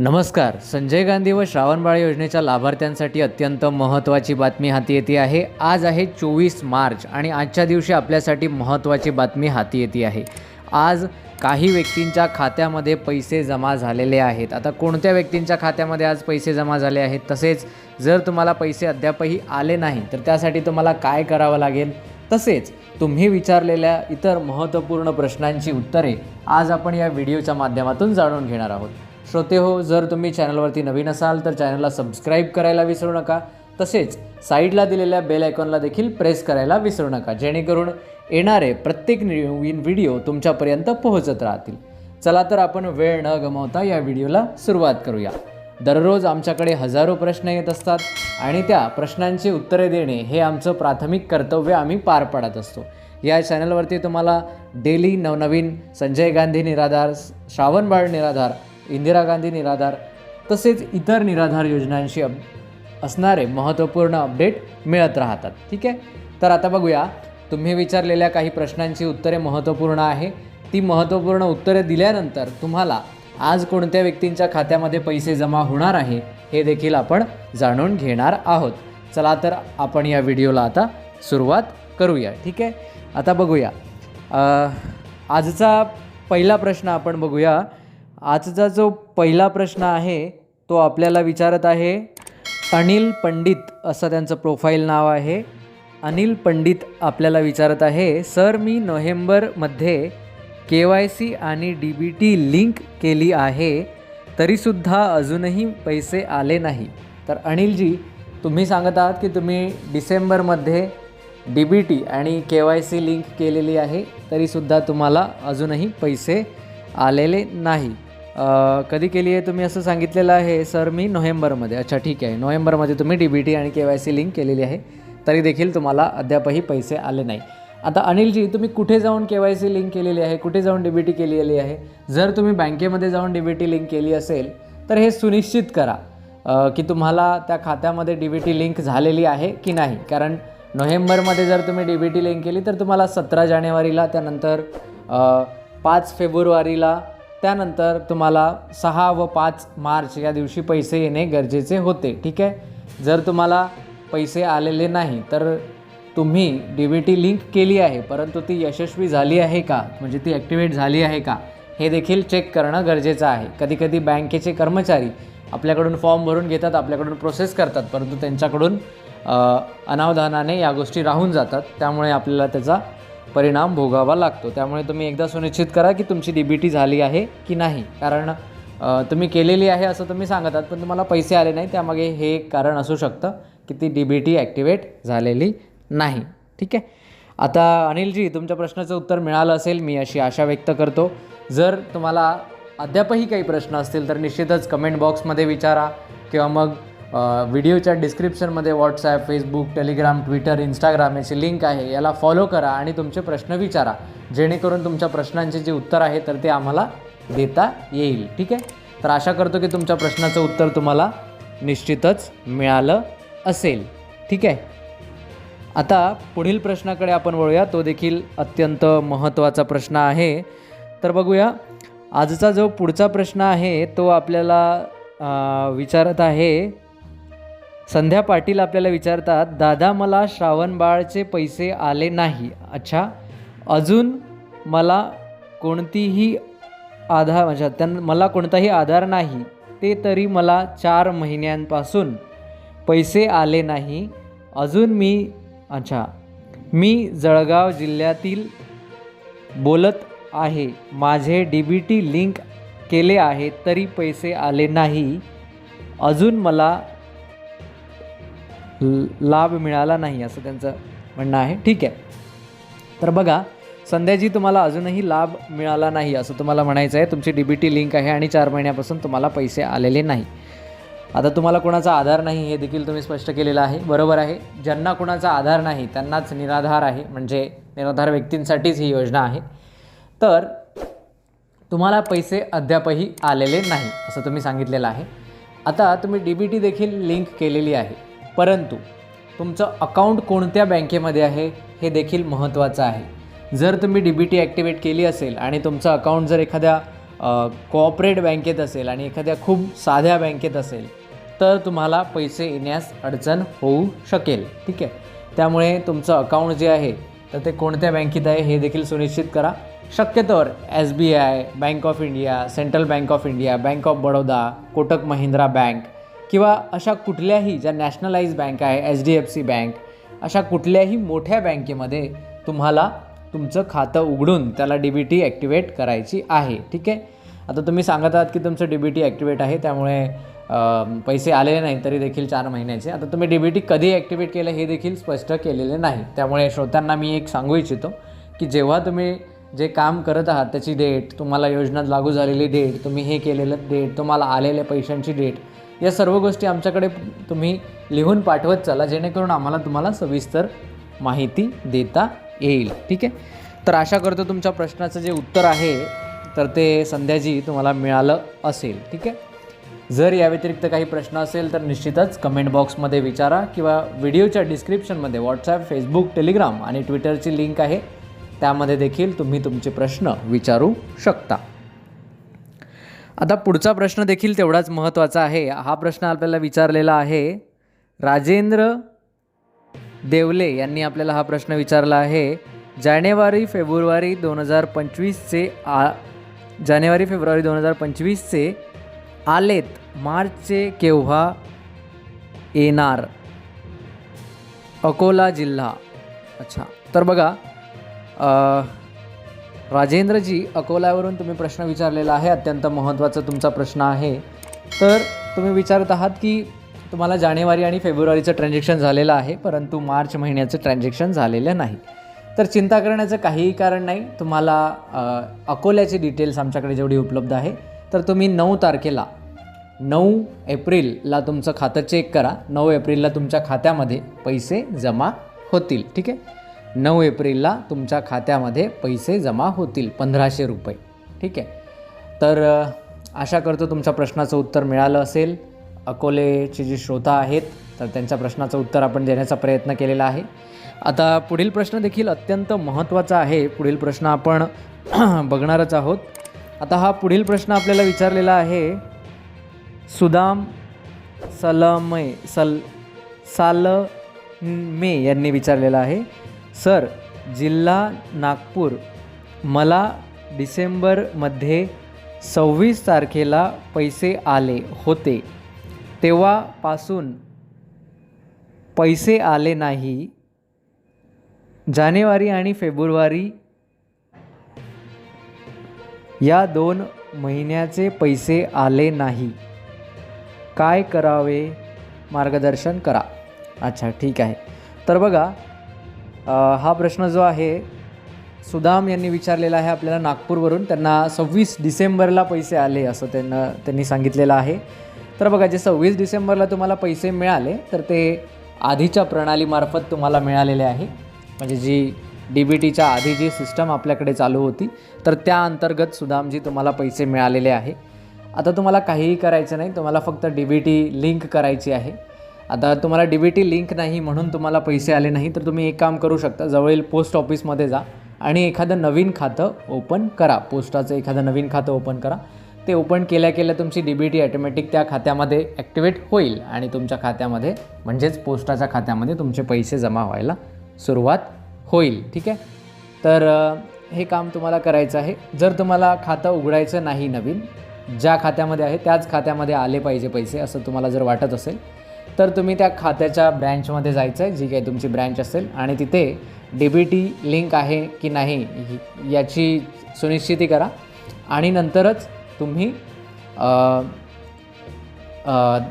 नमस्कार. संजय गांधी व श्रावणबाळ योजनेच्या लाभार्थ्यांसाठी अत्यंत महत्त्वाची बातमी हाती येते आहे. आज आहे चोवीस मार्च आणि आजच्या दिवशी आपल्यासाठी महत्त्वाची बातमी हाती येते आहे. आज काही व्यक्तींच्या खात्यामध्ये पैसे जमा झालेले आहेत. आता कोणत्या व्यक्तींच्या खात्यामध्ये आज पैसे जमा झाले आहेत? तसेच जर तुम्हाला पैसे अद्यापही आले नाही तर त्यासाठी तुम्हाला काय करावं लागेल? तसेच तुम्ही विचारलेल्या इतर महत्त्वपूर्ण प्रश्नांची उत्तरे आज आपण या व्हिडिओच्या माध्यमातून जाणून घेणार आहोत. श्रोते हो जर तुम्ही चॅनलवरती नवीन असाल तर चॅनलला सबस्क्राईब करायला विसरू नका. तसेच साईडला दिलेल्या बेल आयकॉनला देखील प्रेस करायला विसरू नका जेणेकरून येणारे प्रत्येक नवीन व्हिडिओ तुमच्यापर्यंत पोहोचत राहतील. चला तर आपण वेळ न गमावता या व्हिडिओला सुरुवात करूया. दररोज आमच्याकडे हजारो प्रश्न येत असतात आणि त्या प्रश्नांची उत्तरे देणे हे आमचं प्राथमिक कर्तव्य आम्ही पार पाडत असतो. या चॅनलवरती तुम्हाला डेली नवनवीन संजय गांधी निराधार श्रावणबाळ निराधार इंदिरा गांधी निराधार तसेच इतर निराधार योजनांशी अप असणारे महत्त्वपूर्ण अपडेट मिळत राहतात. ठीक आहे? तर आता बघूया. तुम्ही विचारलेल्या काही प्रश्नांची उत्तरे महत्त्वपूर्ण आहे. ती महत्त्वपूर्ण उत्तरे दिल्यानंतर तुम्हाला आज कोणत्या व्यक्तींच्या खात्यामध्ये पैसे जमा होणार आहे हे देखील आपण जाणून घेणार आहोत. चला तर आपण या व्हिडिओला आता सुरुवात करूया. ठीक आहे? आता बघूया. आजचा पहिला प्रश्न आपण बघूया. आजचा जो पहिला प्रश्न आहे तो आपल्याला विचारत आहे अनिल पंडित असं त्यांचं प्रोफाईल नाव आहे. अनिल पंडित आपल्याला विचारत आहे सर मी नोव्हेंबरमध्ये के वाय सी आणि डी बी टी लिंक केली आहे तरीसुद्धा अजूनही पैसे आले नाही. तर अनिलजी तुम्ही सांगत आहात की तुम्ही डिसेंबरमध्ये डी बी टी आणि के वाय सी लिंक केलेली आहे तरीसुद्धा तुम्हाला अजूनही पैसे आलेले नाही. कधी केली आहे? तुम्ही असं सांगितलेलं आहे सर मी नोव्हेंबरमध्ये. अच्छा ठीक आहे. नोव्हेंबरमध्ये तुम्ही डी बी टी आणि के वाय सी लिंक केलेली आहे. तरी देखील तुम्हाला अद्यापही पैसे आले नाही. आता अनिलजी तुम्ही कुठे जाऊन के वाय सी लिंक केलेली आहे? कुठे जाऊन डी बी टी केलेली आहे? जर तुम्ही बँकेमध्ये जाऊन डी बी टी लिंक केली असेल तर हे सुनिश्चित करा की तुम्हाला त्या खात्यामध्ये डी बी टी लिंक झालेली आहे की नाही. कारण नोव्हेंबरमध्ये जर तुम्ही डी बी टी लिंक केली तर तुम्हाला सतरा जानेवारीला त्यानंतर पाच फेब्रुवारीला त्यानंतर तुम्हाला सहा व पाच मार्च या दिवशी पैसे येणे गरजेचे होते ठीक आहे? जर तुम्हाला पैसे आलेले नाही तर तुम्ही डी बी टी लिंक केली आहे परंतु ती यशस्वी झाली आहे का? म्हणजे ती ॲक्टिवेट झाली आहे का? हे देखील चेक करणं गरजेचं आहे. कधीकधी बँकेचे कर्मचारी आपल्याकडून फॉर्म भरून घेतात आपल्याकडून प्रोसेस करतात परंतु त्यांच्याकडून अनावधानाने या गोष्टी राहून जातात. त्यामुळे आपल्याला त्याचा परिणाम भोगावा लागतो. त्यामुळे तुम्ही एकदा सुनिश्चित करा की तुमची डी बी टी झाली आहे की नाही. कारण तुम्ही केलेली आहे असं तुम्ही सांगत आहात पण तुम्हाला पैसे आले नाही त्यामागे हे एक कारण असू शकतं की ती डी बी टी ॲक्टिवेट झालेली नाही. ठीक आहे? आता अनिलजी तुमच्या प्रश्नाचं उत्तर मिळालं असेल मी अशी आशा व्यक्त करतो. जर तुम्हाला अद्यापही काही प्रश्न असतील तर निश्चितच कमेंट बॉक्समध्ये विचारा किंवा मग व्हिडिओच्या डिस्क्रिप्शनमध्ये WhatsApp Facebook Telegram Twitter Instagram याची लिंक आहे. याला फॉलो करा आणि तुमचे प्रश्न विचारा. जेणेकरून तुमच्या प्रश्नांचे जे उत्तर आहे तर ते आम्हाला देता येईल. ठीक आहे? तर आशा करतो की तुमच्या प्रश्नाचं उत्तर तुम्हाला निश्चितच मिळालं असेल. ठीक आहे? आता पुढील प्रश्नाकडे आपण वळूया. तो देखील अत्यंत महत्त्वाचा प्रश्न आहे. तर बघूया. आजचा जो पुढचा प्रश्न आहे तो आपल्याला विचारत आहे. संध्या पाटील आपल्याला विचारतात दादा मला श्रावणबाळचे पैसे आले नाही. अच्छा. अजून मला कोणतीही आधार म्हणजे त्यां मला कोणताही आधार नाही. ते तरी मला चार महिन्यांपासून पैसे आले नाही. अजून मी अच्छा मी जळगाव जिल्ह्यातील बोलत आहे. माझे डी बी टी लिंक केले आहे तरी पैसे आले नाही. अजून मला लाभ मिळाला नाही असं त्यांचं म्हणणं आहे. ठीक आहे. तर बघा संध्याजी तुम्हाला अजूनही लाभ मिळाला नाही असं तुम्हाला म्हणायचं आहे. तुमची डी बी टी लिंक आहे आणि चार महिन्यापासून तुम्हाला पैसे आलेले नाही. आता तुम्हाला कोणाचा आधार नाही हे देखील तुम्ही स्पष्ट केलेलं आहे. बरोबर आहे. ज्यांना कोणाचा आधार नाही त्यांनाच निराधार आहे. म्हणजे निराधार व्यक्तींसाठीच ही योजना आहे. तर तुम्हाला पैसे अद्यापही आलेले नाही असं तुम्ही सांगितलेलं आहे. आता तुम्ही डी बी टी देखील लिंक केलेली आहे. परंतु तुमचं अकाउंट कोणत्या बँकेमध्ये आहे हे देखील महत्त्वाचं आहे. जर तुम्ही डी बी टी ॲक्टिवेट केली असेल आणि तुमचं अकाउंट जर एखाद्या कोऑपरेट बँकेत असेल आणि एखाद्या खूप साध्या बँकेत असेल तर तुम्हाला पैसे येण्यास अडचण होऊ शकेल. ठीक आहे? त्यामुळे तुमचं अकाउंट जे आहे तर ते कोणत्या बँकेत आहे हे देखील सुनिश्चित करा. शक्यतोवर S B I bank of India central bank of India bank of Baroda Kotak Mahindra bank किंवा अशा कुठल्याही ज्या नॅशनलाइज बँक आहे H D F C bank अशा कुठल्याही मोठ्या बँकेमध्ये तुम्हाला तुमचं खातं उघडून त्याला डी बी टी ॲक्टिवेट करायची आहे ठीक आहे? आता तुम्ही सांगत आहात की तुमचं डी बी टी ॲक्टिवेट आहे त्यामुळे पैसे आलेले नाही तरी देखील चार महिन्याचे. आता तुम्ही डी बी टी कधी ॲक्टिवेट केलं हे देखील स्पष्ट केलेले नाही. त्यामुळे श्रोत्यांना मी एक सांगू इच्छितो की जेव्हा तुम्ही जे काम करत आहात त्याची डेट तुम्हाला योजना लागू झालेली डेट तुम्ही हे केलेलं डेट तुम्हाला आलेल्या पैशांची डेट या सर्व गोष्टी आमच्याकडे तुम्ही लिहून पाठवत चला जेणेकरून आम्हाला तुम्हाला सविस्तर माहिती देता येईल. ठीक आहे? तर आशा करतो तुमच्या प्रश्नाचं जे उत्तर आहे तर ते संध्याजी तुम्हाला मिळालं असेल. ठीक आहे? जर या व्यतिरिक्त काही प्रश्न असेल तर निश्चितच कमेंट बॉक्समध्ये विचारा किंवा व्हिडिओच्या डिस्क्रिप्शनमध्ये व्हॉट्सॲप फेसबुक टेलिग्राम आणि ट्विटरची लिंक आहे. त्यामध्ये देखील तुम्ही तुमचे प्रश्न विचारू शकता. आता पुढचा प्रश्न देखील तेवढाच महत्त्वाचा आहे. हा प्रश्न आपल्याला विचारलेला आहे. राजेंद्र देवले यांनी आपल्याला हा प्रश्न विचारला आहे. जानेवारी फेब्रुवारी दोन हजार पंचवीसचे आ जानेवारी फेब्रुवारी दोन हजार पंचवीसचे आलेत. मार्चचे केव्हा येणार? अकोला जिल्हा. अच्छा. तर बघा राजेंद्रजी अकोल्यावरून तुम्ही प्रश्न विचारलेला आहे अत्यंत महत्त्वाचा तुमचा प्रश्न आहे. तर तुम्ही विचारत आहात की तुम्हाला जानेवारी आणि फेब्रुवारीचं ट्रान्झॅक्शन झालेलं आहे परंतु मार्च महिन्याचं ट्रान्झॅक्शन झालेलं नाही. तर चिंता करण्याचं काहीही कारण नाही. तुम्हाला अकोल्याचे डिटेल्स आमच्याकडे जेवढी उपलब्ध आहे तर तुम्ही नऊ तारखेला नऊ एप्रिलला तुमचं खातं चेक करा. नऊ एप्रिलला तुमच्या खात्यामध्ये पैसे जमा होतील ठीक आहे? नऊ एप्रिलला तुमच्या खात्यामध्ये पैसे जमा होतील पंधराशे रुपये. ठीक आहे? तर आशा करतो तुमच्या प्रश्नाचं उत्तर मिळालं असेल. अकोलेचे जे श्रोता आहेत तर त्यांच्या प्रश्नाचं उत्तर आपण देण्याचा प्रयत्न केलेला आहे. आता पुढील प्रश्न देखील अत्यंत महत्त्वाचा आहे. पुढील प्रश्न आपण बघणारच आहोत. आता हा पुढील प्रश्न आपल्याला विचारलेला आहे. सुदाम सलमय सल सालमे यांनी विचारलेला आहे. सर जिल्हा नागपूर. मला डिसेंबरमध्ये सव्वीस तारखेला पैसे आले होते. तेव्हापासून पैसे आले नाही. जानेवारी आणि फेब्रुवारी या दोन महिन्याचे पैसे आले नाही. काय करावे? मार्गदर्शन करा. अच्छा ठीक आहे. तर बघा हा प्रश्न जो आहे सुदाम यांनी विचारलेला आहे आपल्याला नागपूरवरून. त्यांना सव्वीस डिसेंबरला पैसे आले असं त्यांना त्यांनी सांगितलेलं आहे. तर बघा जे सव्वीस डिसेंबरला तुम्हाला पैसे मिळाले तर ते आधीच्या प्रणालीमार्फत तुम्हाला मिळालेले आहे. म्हणजे जी डी बी टीच्या आधी जी सिस्टम आपल्याकडे चालू होती तर त्या अंतर्गत सुदामजी तुम्हाला पैसे मिळालेले आहे. आता तुम्हाला काहीही करायचं नाही तुम्हाला फक्त डी बी टी लिंक करायची आहे. आता तुम्हाला डी बी टी लिंक नाही म्हणून तुम्हाला पैसे आले नाही तर तुम्ही एक काम करू शकता जवळील पोस्ट ऑफिसमध्ये जा आणि एखादं नवीन खातं ओपन करा. पोस्टाचं एखादं नवीन खातं ओपन करा. ते ओपन केल्या केल्या तुमची डी बी टी ॲटोमॅटिक त्या खात्यामध्ये ॲक्टिवेट होईल आणि तुमच्या खात्यामध्ये म्हणजेच पोस्टाच्या खात्यामध्ये तुमचे पैसे जमा व्हायला सुरुवात होईल. ठीक आहे? तर हे काम तुम्हाला करायचं आहे. जर तुम्हाला खातं उघडायचं नाही नवीन ज्या खात्यामध्ये आहे त्याच खात्यामध्ये आले पाहिजे पैसे असं तुम्हाला जर वाटत असेल तर तुम्ही त्या खात्याच्या ब्रँचमध्ये जायचं आहे जी काही तुमची ब्रँच असेल आणि तिथे डी बी टी लिंक आहे की नाही याची सुनिश्चिती करा. आणि नंतरच तुम्ही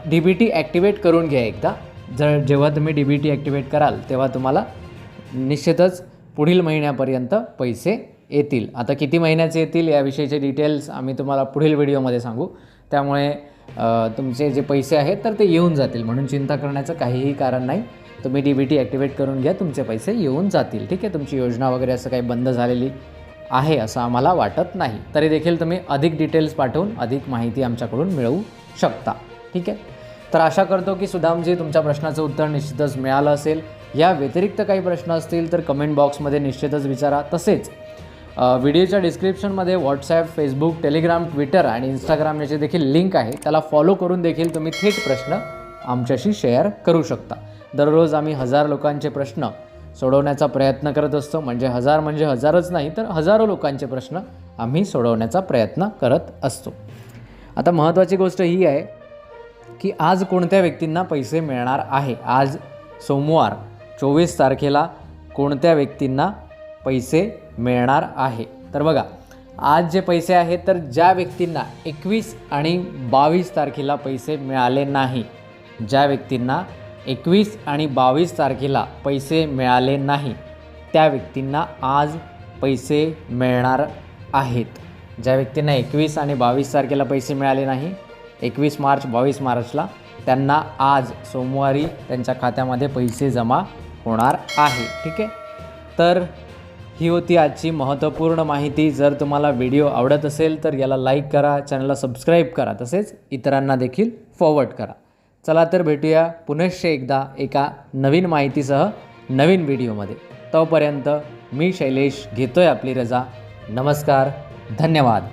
डी बी टी ॲक्टिवेट करून घ्या एकदा. जर जेव्हा तुम्ही डी बी टी ॲक्टिवेट कराल तेव्हा तुम्हाला निश्चितच पुढील महिन्यापर्यंत पैसे येतील. आता किती महिन्याचे येतील याविषयीचे डिटेल्स आम्ही तुम्हाला पुढील व्हिडिओमध्ये सांगू. त्यामुळे तुमचे जे पैसे आहेत तर ते येऊन जातील. म्हणून चिंता करण्याचं काहीही कारण नाही. तुम्ही डी बी टी ॲक्टिवेट करून घ्या तुमचे पैसे येऊन जातील. ठीक आहे? तुमची योजना वगैरे असं काही बंद झालेली आहे असं आम्हाला वाटत नाही. तरी देखील तुम्ही अधिक डिटेल्स पाठवून अधिक माहिती आमच्याकडून मिळवू शकता. ठीक आहे? तर आशा करतो की सुदामजी तुमच्या प्रश्नाचं उत्तर निश्चितच मिळालं असेल. या व्यतिरिक्त काही प्रश्न असतील तर कमेंट बॉक्समध्ये निश्चितच विचारा. तसेच व्हिडिओच्या डिस्क्रिप्शनमध्ये व्हॉट्सॲप फेसबुक टेलिग्राम ट्विटर आणि इंस्टाग्राम याची देखील लिंक आहे. त्याला फॉलो करून देखील तुम्ही थेट प्रश्न आमच्याशी शेअर करू शकता. दररोज आम्ही हजार लोकांचे प्रश्न सोडवण्याचा प्रयत्न करत असतो. म्हणजे हजार म्हणजे हजारच नाही तर हजारो लोकांचे प्रश्न आम्ही सोडवण्याचा प्रयत्न करत असतो. आता महत्त्वाची गोष्ट ही आहे की आज कोणत्या व्यक्तींना पैसे मिळणार आहे? आज सोमवार चोवीस तारखेला कोणत्या व्यक्तींना पैसे मिळणार आहे. तर बघा आज जे पैसे आहेत तर ज्या व्यक्तींना एकवीस आणि बावीस तारखेला पैसे मिळाले नाही ज्या व्यक्तींना एकवीस आणि बावीस तारखेला पैसे मिळाले नाही त्या व्यक्तींना आज पैसे मिळणार आहेत. ज्या व्यक्तींना एकवीस आणि बावीस तारखेला पैसे मिळाले नाही एकवीस मार्च बावीस मार्चला त्यांना आज सोमवारी त्यांच्या खात्यामध्ये पैसे जमा होणार आहे. ठीक आहे? तर ही होती आजची महत्त्वपूर्ण माहिती. जर तुम्हाला व्हिडिओ आवडत असेल तर याला लाईक करा चॅनलला सबस्क्राईब करा तसेच इतरांना देखील फॉरवर्ड करा. चला तर भेटूया पुनश्च एकदा एका नवीन माहितीसह नवीन व्हिडिओमध्ये. तोपर्यंत मी शैलेश घेतोय आपली रजा. नमस्कार धन्यवाद.